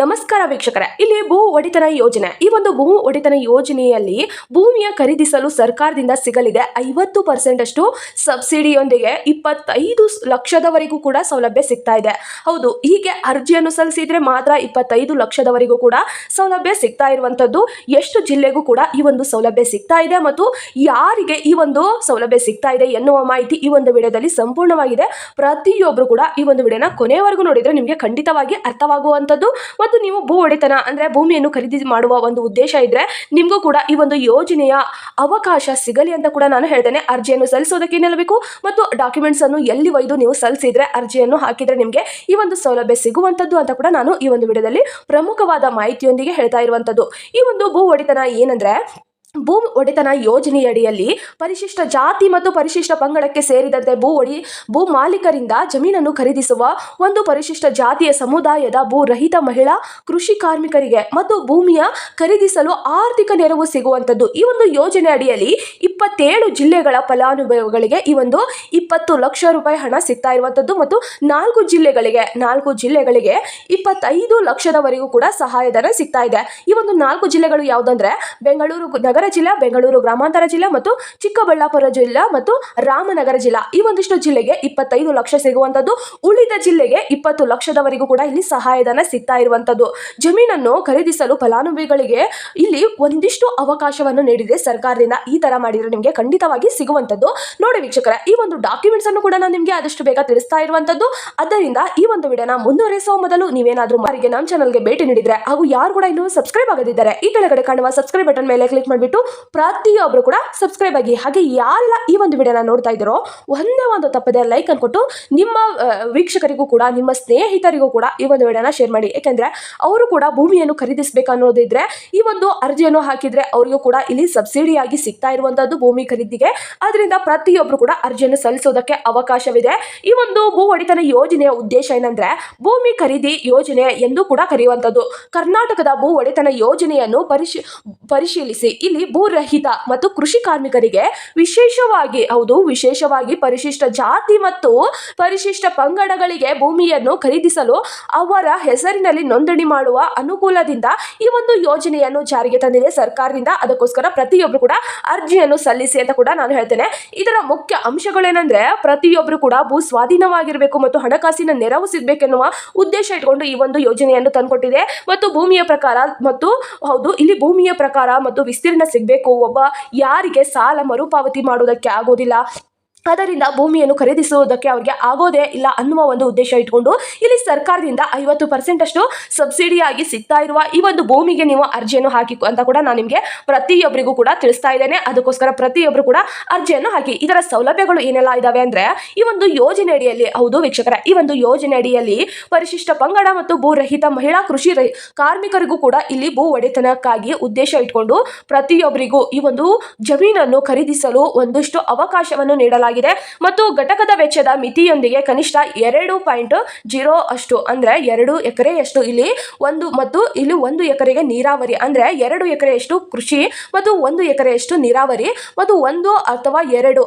ನಮಸ್ಕಾರ ವೀಕ್ಷಕರೇ, ಇಲ್ಲಿ ಭೂ ಒಡೆತನ ಯೋಜನೆ. ಈ ಒಂದು ಭೂ ಒಡೆತನ ಯೋಜನೆಯಲ್ಲಿ ಭೂಮಿಯ ಖರೀದಿಸಲು ಸರ್ಕಾರದಿಂದ ಸಿಗಲಿದೆ. ಐವತ್ತು ಪರ್ಸೆಂಟ್ ಅಷ್ಟು ಸಬ್ಸಿಡಿಯೊಂದಿಗೆ ಇಪ್ಪತ್ತೈದು ಲಕ್ಷದವರೆಗೂ ಕೂಡ ಸೌಲಭ್ಯ ಸಿಗ್ತಾ ಇದೆ. ಹೌದು, ಹೀಗೆ ಅರ್ಜಿಯನ್ನು ಸಲ್ಲಿಸಿದ್ರೆ ಮಾತ್ರ ಇಪ್ಪತ್ತೈದು ಲಕ್ಷದವರೆಗೂ ಕೂಡ ಸೌಲಭ್ಯ ಸಿಗ್ತಾ ಇರುವಂತದ್ದು ಎಷ್ಟು ಜಿಲ್ಲೆಗೂ ಕೂಡ ಈ ಒಂದು ಸೌಲಭ್ಯ ಸಿಗ್ತಾ ಇದೆ ಮತ್ತು ಯಾರಿಗೆ ಈ ಒಂದು ಸೌಲಭ್ಯ ಸಿಗ್ತಾ ಇದೆ ಎನ್ನುವ ಮಾಹಿತಿ ಈ ಒಂದು ವಿಡಿಯೋದಲ್ಲಿ ಸಂಪೂರ್ಣವಾಗಿದೆ. ಪ್ರತಿಯೊಬ್ಬರು ಕೂಡ ಈ ಒಂದು ವಿಡಿಯೋನ ಕೊನೆಯವರೆಗೂ ನೋಡಿದ್ರೆ ನಿಮಗೆ ಖಂಡಿತವಾಗಿ ಅರ್ಥವಾಗುವಂಥದ್ದು. ಮತ್ತು ನೀವು ಭೂ ಒಡೆತನ ಅಂದರೆ ಭೂಮಿಯನ್ನು ಖರೀದಿ ಮಾಡುವ ಒಂದು ಉದ್ದೇಶ ಇದ್ರೆ ನಿಮಗೂ ಕೂಡ ಈ ಒಂದು ಯೋಜನೆಯ ಅವಕಾಶ ಸಿಗಲಿ ಅಂತ ಕೂಡ ನಾನು ಹೇಳ್ತೇನೆ. ಅರ್ಜಿಯನ್ನು ಸಲ್ಲಿಸೋದಕ್ಕೆ ಏನೆಲ್ಲ ಬೇಕು ಮತ್ತು ಡಾಕ್ಯುಮೆಂಟ್ಸ್ ಅನ್ನು ಎಲ್ಲಿ ಒಯ್ದು ನೀವು ಸಲ್ಲಿಸಿದ್ರೆ ಅರ್ಜಿಯನ್ನು ಹಾಕಿದ್ರೆ ನಿಮಗೆ ಈ ಒಂದು ಸೌಲಭ್ಯ ಸಿಗುವಂಥದ್ದು ಅಂತ ಕೂಡ ನಾನು ಈ ಒಂದು ವಿಡಿಯೋದಲ್ಲಿ ಪ್ರಮುಖವಾದ ಮಾಹಿತಿಯೊಂದಿಗೆ ಹೇಳ್ತಾ ಇರುವಂಥದ್ದು ಈ ಒಂದು ಭೂ ಒಡೆತನ ಏನಂದ್ರೆ ಭೂ ಒಡೆತನ ಯೋಜನೆಯಡಿಯಲ್ಲಿ ಪರಿಶಿಷ್ಟ ಜಾತಿ ಮತ್ತು ಪರಿಶಿಷ್ಟ ಪಂಗಡಕ್ಕೆ ಸೇರಿದಂತೆ ಭೂ ಒಡಿ, ಭೂ ಮಾಲೀಕರಿಂದ ಜಮೀನನ್ನು ಖರೀದಿಸುವ ಒಂದು ಪರಿಶಿಷ್ಟ ಜಾತಿಯ ಸಮುದಾಯದ ಭೂ ರಹಿತ ಮಹಿಳಾ, ಕೃಷಿ ಕಾರ್ಮಿಕರಿಗೆ ಮತ್ತು ಭೂಮಿಯ ಖರೀದಿಸಲು ಆರ್ಥಿಕ ನೆರವು ಸಿಗುವಂಥದ್ದು ಈ ಒಂದು ಯೋಜನೆ ಅಡಿಯಲ್ಲಿ ಇಪ್ಪತ್ತೇಳು ಜಿಲ್ಲೆಗಳ ಫಲಾನುಭವಿಗಳಿಗೆ ಈ ಒಂದು ಇಪ್ಪತ್ತು ಲಕ್ಷ ರೂಪಾಯಿ ಹಣ ಸಿಗ್ತಾ ಇರುವಂಥದ್ದು ಮತ್ತು ನಾಲ್ಕು ಜಿಲ್ಲೆಗಳಿಗೆ ನಾಲ್ಕು ಜಿಲ್ಲೆಗಳಿಗೆ ಇಪ್ಪತ್ತೈದು ಲಕ್ಷದವರೆಗೂ ಕೂಡ ಸಹಾಯಧನ ಸಿಗ್ತಾ ಇದೆ. ಈ ಒಂದು ನಾಲ್ಕು ಜಿಲ್ಲೆಗಳು ಯಾವುದಂದ್ರೆ, ಬೆಂಗಳೂರು ನಗರ ಜಿಲ್ಲಾ, ಬೆಂಗಳೂರು ಗ್ರಾಮಾಂತರ ಜಿಲ್ಲಾ ಮತ್ತು ಚಿಕ್ಕಬಳ್ಳಾಪುರ ಜಿಲ್ಲಾ ಮತ್ತು ರಾಮನಗರ ಜಿಲ್ಲಾ. ಈ ಒಂದಿಷ್ಟು ಜಿಲ್ಲೆಗೆ ಇಪ್ಪತ್ತೈದು ಲಕ್ಷ ಸಿಗುವಂತದ್ದು ಉಳಿದ ಜಿಲ್ಲೆಗೆ ಇಪ್ಪತ್ತು ಲಕ್ಷದವರೆಗೂ ಕೂಡ ಇಲ್ಲಿ ಸಹಾಯಧನ ಸಿಗ್ತಾ ಇರುವಂಥದ್ದು. ಜಮೀನನ್ನು ಖರೀದಿಸಲು ಫಲಾನುಭವಿಗಳಿಗೆ ಇಲ್ಲಿ ಒಂದಿಷ್ಟು ಅವಕಾಶವನ್ನು ನೀಡಿದೆ ಸರ್ಕಾರದಿಂದ. ಈ ತರ ಮಾಡಿದ್ರೆ ನಿಮಗೆ ಖಂಡಿತವಾಗಿ ಸಿಗುವಂತದ್ದು ನೋಡಿ ವೀಕ್ಷಕರ, ಈ ಒಂದು ಡಾಕ್ಯುಮೆಂಟ್ಸ್ ಅನ್ನು ಕೂಡ ನಾನು ನಿಮಗೆ ಆದಷ್ಟು ಬೇಗ ತಿಳಿಸ್ತಾ ಇರುವಂತದ್ದು ಅದರಿಂದ ಈ ಒಂದು ವಿಡಿಯೋನ ಮುಂದುವರಿಸುವ ಮೊದಲು ನೀವೇನಾದ್ರೂ ಮಾರಿಗೆ ನಮ್ಮ ಚಾನಲ್ಗೆ ಭೇಟಿ ನೀಡಿದ್ರೆ ಹಾಗೂ ಯಾರು ಕೂಡ ಇನ್ನೂ ಸಬ್ಸ್ಕ್ರೈಬ್ ಆಗದಿದ್ದಾರೆ, ಈ ಕೆಳಗಡೆ ಕಾಣುವ ಸಬ್ಸ್ಕ್ರೈಬ್ ಬಟನ್ ಮೇಲೆ ಕ್ಲಿಕ್ ಮಾಡಿಬಿಟ್ಟು ಪ್ರತಿಯೊಬ್ಬರು ಕೂಡ ಸಬ್ಸ್ಕ್ರೈಬ್ ಆಗಿ, ಹಾಗೆ ಯಾರೆಲ್ಲ ಈ ಒಂದು ವಿಡಿಯೋನ ನೋಡ್ತಾ ಇದ್ದಾರೋ, ಒಂದೇ ಒಂದು ತಪ್ಪದೆ ಲೈಕ್ ಅನ್ಕೊಟ್ಟು ನಿಮ್ಮ ವೀಕ್ಷಕರಿಗೂ ಕೂಡ, ನಿಮ್ಮ ಸ್ನೇಹಿತರಿಗೂ ಕೂಡ ಈ ಒಂದು ವಿಡಿಯೋನ ಶೇರ್ ಮಾಡಿ. ಯಾಕೆಂದ್ರೆ ಅವರು ಕೂಡ ಭೂಮಿಯನ್ನು ಖರೀದಿಸಬೇಕು ಅನ್ನೋದಿದ್ರೆ, ಈ ಒಂದು ಅರ್ಜಿಯನ್ನು ಹಾಕಿದ್ರೆ ಅವರಿಗೂ ಕೂಡ ಇಲ್ಲಿ ಸಬ್ಸಿಡಿಯಾಗಿ ಸಿಗ್ತಾ ಇರುವಂತದ್ದು ಭೂಮಿ ಖರೀದಿಗೆ. ಅದರಿಂದ ಪ್ರತಿಯೊಬ್ಬರು ಕೂಡ ಅರ್ಜಿಯನ್ನು ಸಲ್ಲಿಸೋದಕ್ಕೆ ಅವಕಾಶವಿದೆ. ಈ ಒಂದು ಭೂ ಒಡೆತನ ಯೋಜನೆಯ ಉದ್ದೇಶ ಏನಂದ್ರೆ, ಭೂಮಿ ಖರೀದಿ ಯೋಜನೆ ಎಂದು ಕೂಡ ಕರೆಯುವಂಥದ್ದು ಕರ್ನಾಟಕದ ಭೂ ಒಡೆತನ ಯೋಜನೆಯನ್ನು ಪರಿಶೀ, ಪರಿಶೀಲಿಸಿ. ಇಲ್ಲಿ ಭೂರಹಿತ ಮತ್ತು ಕೃಷಿ ಕಾರ್ಮಿಕರಿಗೆ ವಿಶೇಷವಾಗಿ, ಹೌದು, ವಿಶೇಷವಾಗಿ ಪರಿಶಿಷ್ಟ ಜಾತಿ ಮತ್ತು ಪರಿಶಿಷ್ಟ ಪಂಗಡಗಳಿಗೆ ಭೂಮಿಯನ್ನು ಖರೀದಿಸಲು ಅವರ ಹೆಸರಿನಲ್ಲಿ ನೋಂದಣಿ ಮಾಡುವ ಅನುಕೂಲದಿಂದ ಈ ಒಂದು ಯೋಜನೆಯನ್ನು ಜಾರಿಗೆ ತಂದಿದೆ ಸರ್ಕಾರದಿಂದ. ಅದಕ್ಕೋಸ್ಕರ ಪ್ರತಿಯೊಬ್ಬರು ಕೂಡ ಅರ್ಜಿಯನ್ನು ಸಲ್ಲಿಸಿ ಅಂತ ಕೂಡ ನಾನು ಹೇಳ್ತೇನೆ. ಇದರ ಮುಖ್ಯ ಅಂಶಗಳೇನೆಂದ್ರೆ ಪ್ರತಿಯೊಬ್ಬರು ಕೂಡ ಭೂ ಸ್ವಾಧೀನವಾಗಿರಬೇಕು ಮತ್ತು ಹಣಕಾಸಿನ ನೆರವು ಸಿಗಬೇಕೆನ್ನುವ ಉದ್ದೇಶ ಇಟ್ಕೊಂಡು ಈ ಒಂದು ಯೋಜನೆಯನ್ನು ತಂದುಕೊಟ್ಟಿದೆ. ಮತ್ತು ಭೂಮಿಯ ಪ್ರಕಾರ ಮತ್ತು, ಹೌದು, ಇಲ್ಲಿ ಭೂಮಿಯ ಪ್ರಕಾರ ಮತ್ತು ವಿಸ್ತೀರ್ಣ ಸಿಗಬೇಕು. ಒಬ್ಬ ಯಾರಿಗೆ ಸಾಲ ಮರುಪಾವತಿ ಮಾಡುವುದಕ್ಕೆ ಆಗೋದಿಲ್ಲ. ಅದರಿಂದ ಭೂಮಿಯನ್ನು ಖರೀದಿಸುವುದಕ್ಕೆ ಅವರಿಗೆ ಆಗೋದೇ ಇಲ್ಲ ಅನ್ನುವ ಒಂದು ಉದ್ದೇಶ ಇಟ್ಕೊಂಡು ಇಲ್ಲಿ ಸರ್ಕಾರದಿಂದ ಐವತ್ತು ಪರ್ಸೆಂಟ್ ಅಷ್ಟು ಸಬ್ಸಿಡಿಯಾಗಿ ಸಿಗ್ತಾ ಇರುವ ಈ ಒಂದು ಭೂಮಿಗೆ ನೀವು ಅರ್ಜಿಯನ್ನು ಹಾಕಿ ಅಂತ ಕೂಡ ನಾನು ನಿಮಗೆ ಪ್ರತಿಯೊಬ್ಬರಿಗೂ ಕೂಡ ತಿಳಿಸ್ತಾ ಇದ್ದೇನೆ. ಅದಕ್ಕೋಸ್ಕರ ಪ್ರತಿಯೊಬ್ಬರು ಕೂಡ ಅರ್ಜಿಯನ್ನು ಹಾಕಿ. ಇದರ ಸೌಲಭ್ಯಗಳು ಏನೆಲ್ಲ ಇದಾವೆ ಅಂದ್ರೆ ಈ ಒಂದು ಯೋಜನೆ ಅಡಿಯಲ್ಲಿ ಹೌದು ವೀಕ್ಷಕರ, ಈ ಒಂದು ಯೋಜನೆ ಅಡಿಯಲ್ಲಿ ಪರಿಶಿಷ್ಟ ಪಂಗಡ ಮತ್ತು ಭೂರಹಿತ ಮಹಿಳಾ ಕೃಷಿ ಕಾರ್ಮಿಕರಿಗೂ ಕೂಡ ಇಲ್ಲಿ ಭೂ ಒಡೆತನಕ್ಕಾಗಿ ಉದ್ದೇಶ ಇಟ್ಕೊಂಡು ಪ್ರತಿಯೊಬ್ಬರಿಗೂ ಈ ಒಂದು ಜಮೀನನ್ನು ಖರೀದಿಸಲು ಒಂದಷ್ಟು ಅವಕಾಶವನ್ನು ನೀಡಲಾಗಿದೆ. ಮತ್ತು ಘಟಕದ ವೆಚ್ಚದ ಮಿತಿಯೊಂದಿಗೆ ಕನಿಷ್ಠ ಎರಡು ಪಾಯಿಂಟ್ ಜೀರೋ ಅಷ್ಟು ಅಂದ್ರೆ ಎರಡು ಎಕರೆಯಷ್ಟು ಇಲ್ಲಿ ಒಂದು ಮತ್ತು ಇಲ್ಲಿ ಒಂದು ಎಕರೆಗೆ ನೀರಾವರಿ ಅಂದ್ರೆ ಎರಡು ಎಕರೆಯಷ್ಟು ಕೃಷಿ ಮತ್ತು ಒಂದು ಎಕರೆಯಷ್ಟು ನೀರಾವರಿ ಮತ್ತು ಒಂದು ಅಥವಾ ಎರಡು,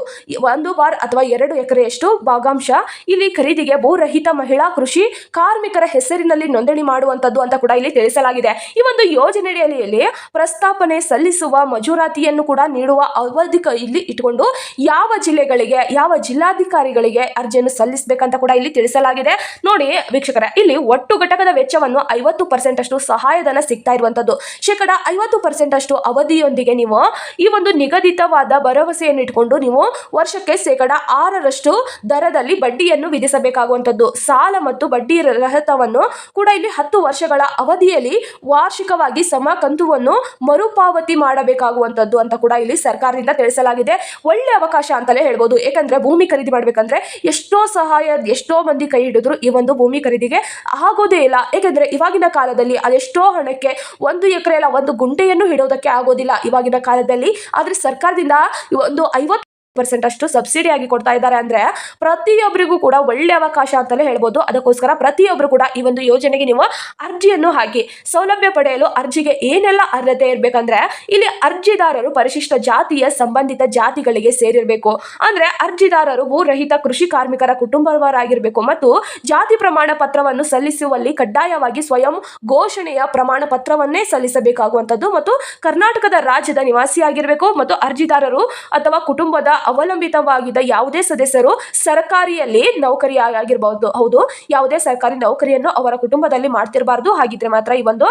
ಒಂದು ಬಾರ್ ಅಥವಾ ಎರಡು ಎಕರೆಯಷ್ಟು ಭಾಗಾಂಶ ಇಲ್ಲಿ ಖರೀದಿಗೆ ಭೂರಹಿತ ಮಹಿಳಾ ಕೃಷಿ ಕಾರ್ಮಿಕರ ಹೆಸರಿನಲ್ಲಿ ನೋಂದಣಿ ಮಾಡುವಂತದ್ದು ಅಂತ ಕೂಡ ಇಲ್ಲಿ ತಿಳಿಸಲಾಗಿದೆ. ಈ ಒಂದು ಯೋಜನೆಯಲ್ಲಿ ಪ್ರಸ್ತಾಪನೆ ಸಲ್ಲಿಸುವ ಮಜೂರಾತಿಯನ್ನು ಕೂಡ ನೀಡುವ ಅವಧಿಕ ಇಲ್ಲಿ ಇಟ್ಕೊಂಡು ಯಾವ ಜಿಲ್ಲೆಗಳಿಗೆ ಯಾವ ಜಿಲ್ಲಾಧಿಕಾರಿಗಳಿಗೆ ಅರ್ಜಿಯನ್ನು ಸಲ್ಲಿಸಬೇಕಂತ ಕೂಡ ಇಲ್ಲಿ ತಿಳಿಸಲಾಗಿದೆ. ನೋಡಿ ವೀಕ್ಷಕರ, ಇಲ್ಲಿ ಒಟ್ಟು ಘಟಕದ ವೆಚ್ಚವನ್ನು ಐವತ್ತು ಪರ್ಸೆಂಟ್ ಅಷ್ಟು ಸಹಾಯಧನ ಸಿಗ್ತಾ ಇರುವಂತದ್ದು. ಶೇಕಡ ಐವತ್ತು ಪರ್ಸೆಂಟ್ ಅಷ್ಟು ಅವಧಿಯೊಂದಿಗೆ ನೀವು ಈ ಒಂದು ನಿಗದಿತವಾದ ಭರವಸೆಯನ್ನು ಇಟ್ಕೊಂಡು ನೀವು ವರ್ಷಕ್ಕೆ ಶೇಕಡ ಆರರಷ್ಟು ದರದಲ್ಲಿ ಬಡ್ಡಿಯನ್ನು ವಿಧಿಸಬೇಕಾಗುವಂತದ್ದು. ಸಾಲ ಮತ್ತು ಬಡ್ಡಿ ರಹಿತವನ್ನು ಕೂಡ ಇಲ್ಲಿ ಹತ್ತು ವರ್ಷಗಳ ಅವಧಿಯಲ್ಲಿ ವಾರ್ಷಿಕವಾಗಿ ಸಮ ಕಂತುವನ್ನು ಮರುಪಾವತಿ ಮಾಡಬೇಕಾಗುವಂತದ್ದು ಅಂತ ಕೂಡ ಇಲ್ಲಿ ಸರ್ಕಾರದಿಂದ ತಿಳಿಸಲಾಗಿದೆ. ಒಳ್ಳೆ ಅವಕಾಶ ಅಂತಲೇ ಹೇಳ್ಬೋದು. ಏಕೆಂದ್ರೆ ಭೂಮಿ ಖರೀದಿ ಮಾಡ್ಬೇಕಂದ್ರೆ ಎಷ್ಟೋ ಸಹಾಯ, ಎಷ್ಟೋ ಮಂದಿ ಕೈ ಹಿಡಿದ್ರು ಈ ಒಂದು ಭೂಮಿ ಖರೀದಿಗೆ ಆಗೋದೇ ಇಲ್ಲ. ಏಕೆಂದ್ರೆ ಇವಾಗಿನ ಕಾಲದಲ್ಲಿ ಅದೆಷ್ಟೋ ಹಣಕ್ಕೆ ಒಂದು ಎಕರೆ ಎಲ್ಲ ಒಂದು ಗುಂಟೆಯನ್ನು ಹಿಡೋದಕ್ಕೆ ಆಗೋದಿಲ್ಲ. ಇವಾಗಿನ ಕಾಲದಲ್ಲಿ ಆದ್ರೆ ಸರ್ಕಾರದಿಂದ ಒಂದು ಐವತ್ತು ಪರ್ಸೆಂಟ್ ಅಷ್ಟು ಸಬ್ಸಿಡಿ ಆಗಿ ಕೊಡ್ತಾ ಇದ್ದಾರೆ ಅಂದ್ರೆ ಪ್ರತಿಯೊಬ್ಬರಿಗೂ ಕೂಡ ಒಳ್ಳೆ ಅವಕಾಶ ಅಂತಲೇ ಹೇಳ್ಬೋದು. ಅದಕ್ಕೋಸ್ಕರ ಪ್ರತಿಯೊಬ್ಬರು ಕೂಡ ಈ ಒಂದು ಯೋಜನೆಗೆ ನೀವು ಅರ್ಜಿಯನ್ನು ಹಾಕಿ, ಸೌಲಭ್ಯ ಪಡೆಯಲು ಅರ್ಜಿಗೆ ಏನೆಲ್ಲ ಅರ್ಹತೆ ಇರಬೇಕಂದ್ರೆ ಇಲ್ಲಿ ಅರ್ಜಿದಾರರು ಪರಿಶಿಷ್ಟ ಜಾತಿಯ ಸಂಬಂಧಿತ ಜಾತಿಗಳಿಗೆ ಸೇರಿರಬೇಕು. ಅಂದ್ರೆ ಅರ್ಜಿದಾರರು ಭೂರಹಿತ ಕೃಷಿ ಕಾರ್ಮಿಕರ ಕುಟುಂಬವರಾಗಿರಬೇಕು ಮತ್ತು ಜಾತಿ ಪ್ರಮಾಣ ಪತ್ರವನ್ನು ಸಲ್ಲಿಸುವಲ್ಲಿ ಕಡ್ಡಾಯವಾಗಿ ಸ್ವಯಂ ಘೋಷಣೆಯ ಪ್ರಮಾಣ ಪತ್ರವನ್ನೇ ಸಲ್ಲಿಸಬೇಕಾಗುವಂಥದ್ದು ಮತ್ತು ಕರ್ನಾಟಕದ ರಾಜ್ಯದ ನಿವಾಸಿಯಾಗಿರಬೇಕು ಮತ್ತು ಅರ್ಜಿದಾರರು ಅಥವಾ ಕುಟುಂಬದ ಅವಲಂಬಿತವಾಗಿದ್ದ ಯಾವುದೇ ಸದಸ್ಯರು ಸರ್ಕಾರಿಯಲ್ಲಿ ನೌಕರಿ ಆಗಿರಬಹುದು ಹೌದು, ಯಾವುದೇ ಸರ್ಕಾರಿ ನೌಕರಿಯನ್ನು ಅವರ ಕುಟುಂಬದಲ್ಲಿ ಮಾಡ್ತಿರಬಾರ್ದು. ಹಾಗಿದ್ರೆ ಮಾತ್ರ ಈ ಒಂದು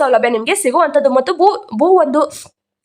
ಸೌಲಭ್ಯ ನಿಮಗೆ ಸಿಗುವಂಥದ್ದು. ಮತ್ತು ಭೂ ಭೂ ಒಂದು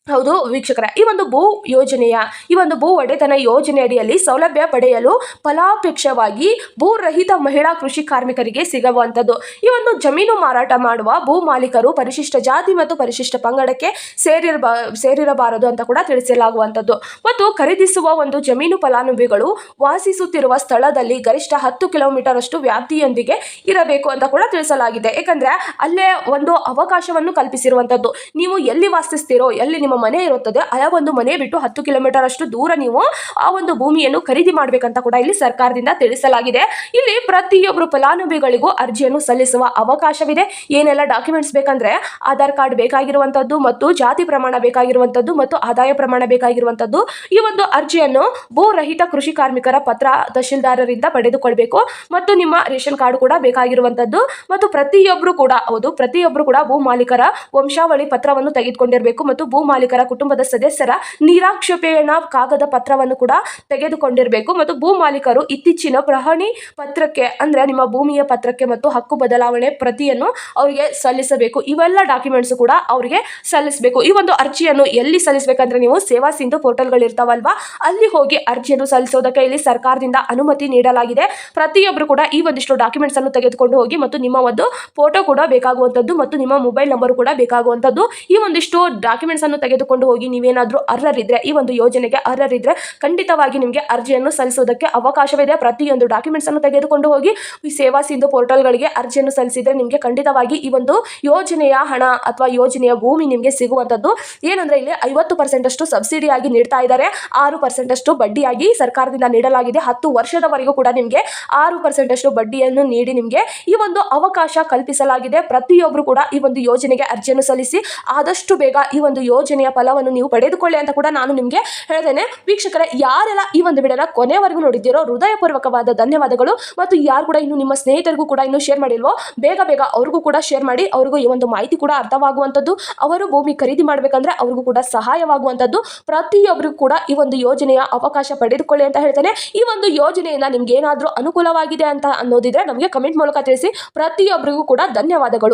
ಹೌದು, ವೀಕ್ಷಕರ, ಈ ಒಂದು ಭೂ ಯೋಜನೆಯ, ಈ ಒಂದು ಭೂ ಒಡೆತನ ಯೋಜನೆ ಅಡಿಯಲ್ಲಿ ಸೌಲಭ್ಯ ಪಡೆಯಲು ಫಲಾಪೇಕ್ಷವಾಗಿ ಭೂರಹಿತ ಮಹಿಳಾ ಕೃಷಿ ಕಾರ್ಮಿಕರಿಗೆ ಸಿಗುವಂಥದ್ದು ಈ ಒಂದು ಜಮೀನು ಮಾರಾಟ ಮಾಡುವ ಭೂ ಮಾಲೀಕರು ಪರಿಶಿಷ್ಟ ಜಾತಿ ಮತ್ತು ಪರಿಶಿಷ್ಟ ಪಂಗಡಕ್ಕೆ ಸೇರಿರಬ, ಸೇರಿರಬಾರದು ಅಂತ ಕೂಡ ತಿಳಿಸಲಾಗುವಂಥದ್ದು ಮತ್ತು ಖರೀದಿಸುವ ಒಂದು ಜಮೀನು ಫಲಾನುಭವಿಗಳು ವಾಸಿಸುತ್ತಿರುವ ಸ್ಥಳದಲ್ಲಿ ಗರಿಷ್ಠ ಹತ್ತು ಕಿಲೋಮೀಟರ್ ಅಷ್ಟು ವ್ಯಾಪ್ತಿಯೊಂದಿಗೆ ಇರಬೇಕು ಅಂತ ಕೂಡ ತಿಳಿಸಲಾಗಿದೆ. ಏಕೆಂದರೆ ಅಲ್ಲೇ ಒಂದು ಅವಕಾಶವನ್ನು ಕಲ್ಪಿಸಿರುವಂಥದ್ದು ನೀವು ಎಲ್ಲಿ ವಾಸಿಸ್ತೀರೋ, ಎಲ್ಲಿ ನಿಮ್ಮ ಮನೆ ಇರುತ್ತದೆ ಆ ಒಂದು ಮನೆ ಬಿಟ್ಟು ಹತ್ತು ಕಿಲೋಮೀಟರ್ ಅಷ್ಟು ದೂರ ನೀವು ಆ ಒಂದು ಭೂಮಿಯನ್ನು ಖರೀದಿ ಮಾಡಬೇಕಂತ ಕೂಡ ಇಲ್ಲಿ ಸರ್ಕಾರದಿಂದ ತಿಳಿಸಲಾಗಿದೆ. ಇಲ್ಲಿ ಪ್ರತಿಯೊಬ್ಬರು ಫಲಾನುಭವಿಗಳಿಗೂ ಅರ್ಜಿಯನ್ನು ಸಲ್ಲಿಸುವ ಅವಕಾಶವಿದೆ. ಏನೆಲ್ಲ ಡಾಕ್ಯುಮೆಂಟ್ಸ್ ಬೇಕಂದ್ರೆ ಆಧಾರ್ ಕಾರ್ಡ್ ಬೇಕಾಗಿರುವಂಥದ್ದು ಮತ್ತು ಜಾತಿ ಪ್ರಮಾಣ ಬೇಕಾಗಿರುವಂತದ್ದು ಮತ್ತು ಆದಾಯ ಪ್ರಮಾಣ ಬೇಕಾಗಿರುವಂತದ್ದು ಈ ಒಂದು ಅರ್ಜಿಯನ್ನು ಭೂರಹಿತ ಕೃಷಿ ಕಾರ್ಮಿಕರ ಪತ್ರ ತಹಶೀಲ್ದಾರರಿಂದ ಪಡೆದುಕೊಳ್ಬೇಕು. ಮತ್ತು ನಿಮ್ಮ ರೇಷನ್ ಕಾರ್ಡ್ ಕೂಡ ಬೇಕಾಗಿರುವಂತದ್ದು ಮತ್ತು ಪ್ರತಿಯೊಬ್ಬರು ಕೂಡ ಹೌದು ಪ್ರತಿಯೊಬ್ಬರು ಕೂಡ ಭೂ ಮಾಲೀಕರ ವಂಶಾವಳಿ ಪತ್ರವನ್ನು ತೆಗೆದುಕೊಂಡಿರಬೇಕು ಮತ್ತು ಭೂ ಮಾಲೀಕರ ಕುಟುಂಬದ ಸದಸ್ಯರ ನಿರಾಕ್ಷೇಪಣ ಕಾಗದ ಪತ್ರವನ್ನು ಕೂಡ ತೆಗೆದುಕೊಂಡಿರಬೇಕು. ಮತ್ತು ಭೂ ಮಾಲೀಕರು ಇತ್ತೀಚಿನ ಪ್ರಹಣಿ ಪತ್ರಕ್ಕೆ, ಅಂದ್ರೆ ನಿಮ್ಮ ಭೂಮಿಯ ಪತ್ರಕ್ಕೆ ಮತ್ತು ಹಕ್ಕು ಬದಲಾವಣೆ ಪ್ರತಿಯನ್ನು ಅವರಿಗೆ ಸಲ್ಲಿಸಬೇಕು. ಇವೆಲ್ಲ ಡಾಕ್ಯುಮೆಂಟ್ಸ್ ಕೂಡ ಅವರಿಗೆ ಸಲ್ಲಿಸಬೇಕು. ಈ ಒಂದು ಅರ್ಜಿಯನ್ನು ಎಲ್ಲಿ ಸಲ್ಲಿಸಬೇಕಂದ್ರೆ ನೀವು ಸೇವಾ ಸಿಂಧು ಪೋರ್ಟಲ್ಗಳು ಇರ್ತಾವಲ್ವಾ? ಅಲ್ಲಿ ಹೋಗಿ ಅರ್ಜಿಯನ್ನು ಸಲ್ಲಿಸೋದಕ್ಕೆ ಇಲ್ಲಿ ಸರ್ಕಾರದಿಂದ ಅನುಮತಿ ನೀಡಲಾಗಿದೆ. ಪ್ರತಿಯೊಬ್ಬರು ಕೂಡ ಈ ಒಂದಿಷ್ಟು ಡಾಕ್ಯುಮೆಂಟ್ಸ್ ಅನ್ನು ತೆಗೆದುಕೊಂಡು ಹೋಗಿ ಮತ್ತು ನಿಮ್ಮ ಒಂದು ಫೋಟೋ ಕೂಡ ಬೇಕಾಗುವಂಥದ್ದು ಮತ್ತು ನಿಮ್ಮ ಮೊಬೈಲ್ ನಂಬರ್ ಕೂಡ ಬೇಕಾಗುವಂಥದ್ದು. ಈ ಒಂದಿಷ್ಟು ಡಾಕ್ಯುಮೆಂಟ್ಸ್ ಅನ್ನು ತೆಗೆದುಕೊಂಡು ಹೋಗಿ ನೀವೇನಾದರೂ ಅರ್ಹರಿದ್ರೆ, ಈ ಒಂದು ಯೋಜನೆಗೆ ಅರ್ಹರಿದ್ರೆ ಖಂಡಿತವಾಗಿ ನಿಮಗೆ ಅರ್ಜಿಯನ್ನು ಸಲ್ಲಿಸೋದಕ್ಕೆ ಅವಕಾಶವಿದೆ. ಪ್ರತಿಯೊಂದು ಡಾಕ್ಯುಮೆಂಟ್ಸ್ ಅನ್ನು ತೆಗೆದುಕೊಂಡು ಹೋಗಿ ಈ ಸೇವಾ ಸಿಂಧು ಪೋರ್ಟಲ್ಗಳಿಗೆ ಅರ್ಜಿಯನ್ನು ಸಲ್ಲಿಸಿದ್ರೆ ನಿಮಗೆ ಖಂಡಿತವಾಗಿ ಈ ಒಂದು ಯೋಜನೆಯ ಹಣ ಅಥವಾ ಯೋಜನೆಯ ಭೂಮಿ ನಿಮಗೆ ಸಿಗುವಂಥದ್ದು. ಏನಂದ್ರೆ ಇಲ್ಲಿ ಐವತ್ತು ಪರ್ಸೆಂಟ್ ಅಷ್ಟು ಸಬ್ಸಿಡಿ ಆಗಿ ನೀಡ್ತಾ ಇದ್ದಾರೆ. ಆರು ಪರ್ಸೆಂಟ್ ಅಷ್ಟು ಬಡ್ಡಿಯಾಗಿ ಸರ್ಕಾರದಿಂದ ನೀಡಲಾಗಿದೆ. ಹತ್ತು ವರ್ಷದವರೆಗೂ ಕೂಡ ನಿಮಗೆ ಆರು ಪರ್ಸೆಂಟ್ ಅಷ್ಟು ಬಡ್ಡಿಯನ್ನು ನೀಡಿ ನಿಮಗೆ ಈ ಒಂದು ಅವಕಾಶ ಕಲ್ಪಿಸಲಾಗಿದೆ. ಪ್ರತಿಯೊಬ್ಬರು ಕೂಡ ಈ ಒಂದು ಯೋಜನೆಗೆ ಅರ್ಜಿಯನ್ನು ಸಲ್ಲಿಸಿ ಆದಷ್ಟು ಬೇಗ ಈ ಒಂದು ಯೋಜನೆಯ ಫಲವನ್ನು ನೀವು ಪಡೆದುಕೊಳ್ಳಿ ಅಂತ ಕೂಡ ನಾನು ನಿಮಗೆ ಹೇಳ್ತೇನೆ ವೀಕ್ಷಕರೇ, ಯಾರೆಲ್ಲ ಈ ಒಂದು ವಿಡಿಯೋನ ಕೊನೆವರೆಗೂ ನೋಡಿದ್ದೀರೋ, ಹೃದಯಪೂರ್ವಕವಾದ ಧನ್ಯವಾದಗಳು. ಮತ್ತು ಯಾರು ಕೂಡ ಇನ್ನು ನಿಮ್ಮ ಸ್ನೇಹಿತರಿಗೂ ಕೂಡ ಇನ್ನೂ ಶೇರ್ ಮಾಡಿಲ್ವೋ, ಬೇಗ ಬೇಗ ಅವ್ರಿಗೂ ಕೂಡ ಶೇರ್ ಮಾಡಿ, ಅವ್ರಿಗೂ ಈ ಒಂದು ಮಾಹಿತಿ ಕೂಡ ಅರ್ಥವಾಗುವಂಥದ್ದು. ಅವರು ಭೂಮಿ ಖರೀದಿ ಮಾಡಬೇಕಂದ್ರೆ ಅವ್ರಿಗೂ ಕೂಡ ಸಹಾಯವಾಗುವಂಥದ್ದು. ಪ್ರತಿಯೊಬ್ಬರಿಗೂ ಕೂಡ ಈ ಒಂದು ಯೋಜನೆಯ ಅವಕಾಶ ಪಡೆದುಕೊಳ್ಳಿ ಅಂತ ಹೇಳ್ತೇನೆ. ಈ ಒಂದು ಯೋಜನೆಯಿಂದ ನಿಮ್ಗೆ ಏನಾದರೂ ಅನುಕೂಲವಾಗಿದೆ ಅಂತ ಅನ್ನೋದಿದ್ರೆ ನಮಗೆ ಕಮೆಂಟ್ ಮೂಲಕ ತಿಳಿಸಿ. ಪ್ರತಿಯೊಬ್ಬರಿಗೂ ಕೂಡ ಧನ್ಯವಾದಗಳು.